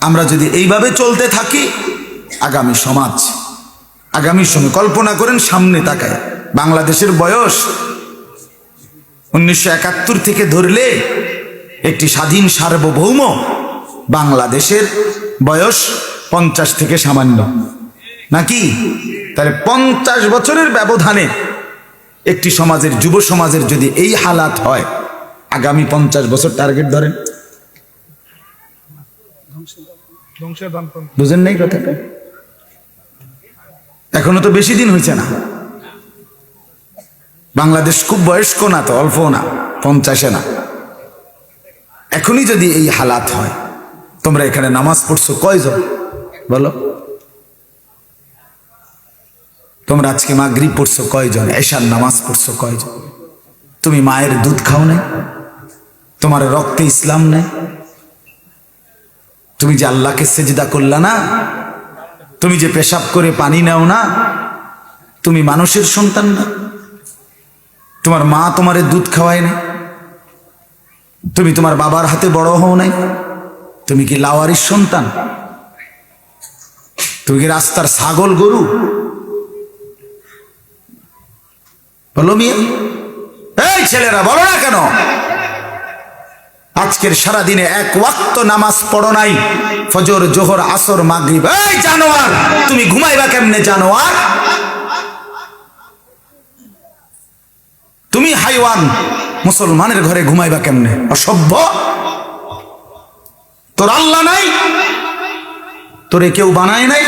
আমরা যদি এইভাবে চলতে থাকি, আগামী সমাজ, আগামী সময় কল্পনা করেন সামনে তাকায়, বাংলাদেশের বয়স উনিশশো একাত্তর থেকে ধরলে একটি স্বাধীন সার্বভৌম বাংলাদেশের বয়স পঞ্চাশ থেকে সামান্য। নাকি? তাহলে পঞ্চাশ বছরের ব্যবধানে একটি সমাজের, যুব সমাজের যদি এই হালাত হয়, আগামী পঞ্চাশ বছর টার্গেট ধরেন। বুঝেন নাই কথাটা এখনও তো বেশি দিন হয়েছে না। বাংলাদেশ খুব বয়স্ক না তো অল্প না, পঞ্চাশে না। এখনই যদি এই হালাত হয়, তোমরা এখানে নামাজ পড়ছো কয়জন? বলো। তোমরা আজকে মা মাগরিব পড়ছো কয়জন? এশার নামাজ পড়ছো কয়জন? তুমি মায়ের দুধ খাও নাই? তোমার রক্তে ইসলাম নেই? তুমি যে আল্লাহকে সেজদা করলা না, তুমি যে পেশাব করে পানি নাও না, তুমি মানুষের সন্তান না। তোমার মা তোমারে দুধ খাওয়ায় না তুমি তোমার বাবার হাতে বড় হও নাই। তুমি কি লাওয়ারির সন্তান? তুমি কি রাস্তার ছাগল গরু? বলো মিয়া। এই ছেলেরা, বলো না কেন? আজকের সারা দিনে এক ওয়াক্ত নামাজ পড়ো নাই। ফজর, জোহর, আসর, মাগরিব। এই জানোয়ার, তুমি ঘুমাইবা কেমনে জানোয়ার? তুমি হাইওয়ান, মুসলমানের ঘরে ঘুমাইবা কেমনে? অসভ্য? তোর আল্লাহ নাই? তোরে কেউ বানায় নাই?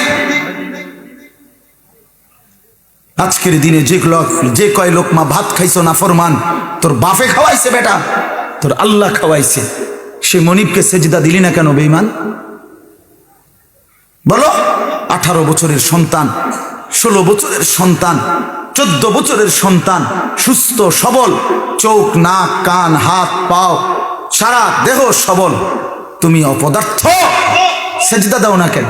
আজকের দিনে যে লোক যে কয় লোক মা ভাত খাইছো না ফরমান, তোর বাফে খাওয়াইছে বেটা। তোর আল্লাহ খাওয়াইছে। সে মনিবকে সেজদা দিলি না কেন বেইমান বলো, আঠারো বছরের সন্তান, ষোলো বছরের সন্তান, চোদ্দ বছরের সন্তান, সুস্থ, সবল, চোখ, নাক, কান, হাত, পাও, সারা দেহ সবল। তুমি অপদার্থ। সেজদা দাও না কেন?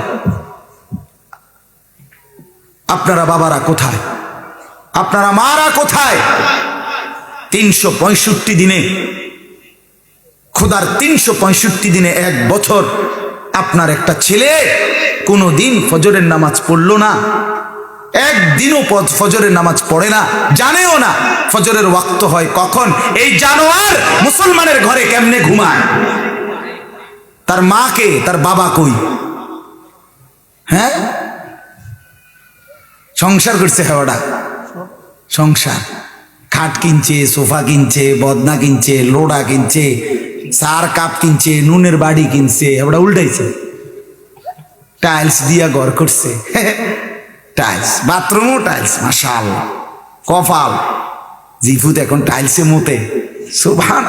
আপনারা বাবারা কোথায়? আপনারা মারা কোথায়? তিনশো পঁয়ষট্টি দিনে খোদার তিনশো পঁয়ষট্টি দিনে এক বছর আপনার একটা ছেলে কোনো দিন ফজরের নামাজ পড়ল না। একদিনও ফজরের নামাজ পড়ে না, জানেও না ফজরের ওয়াক্ত হয় কখন। এই জানোয়ার মুসলমানের ঘরে কেমনে ঘুমায়? তার মাকে তার বাবা কই? হ্যাঁ? সংসার করছে হেওয়াটা। সংসার। খাট কিনছে, সোফা কিনছে, বদনা কিনছে, লোড়া কিনছে সার কাপ কিনছে, নুনের বাড়ি কিনছে ওটা উল্টাইছে। টাইলস দিয়া ঘর করছে। টাইলস, বাথরুমও টাইলস মাসাল কপাল। জিফুত এখন টাইলসে মতে সুভান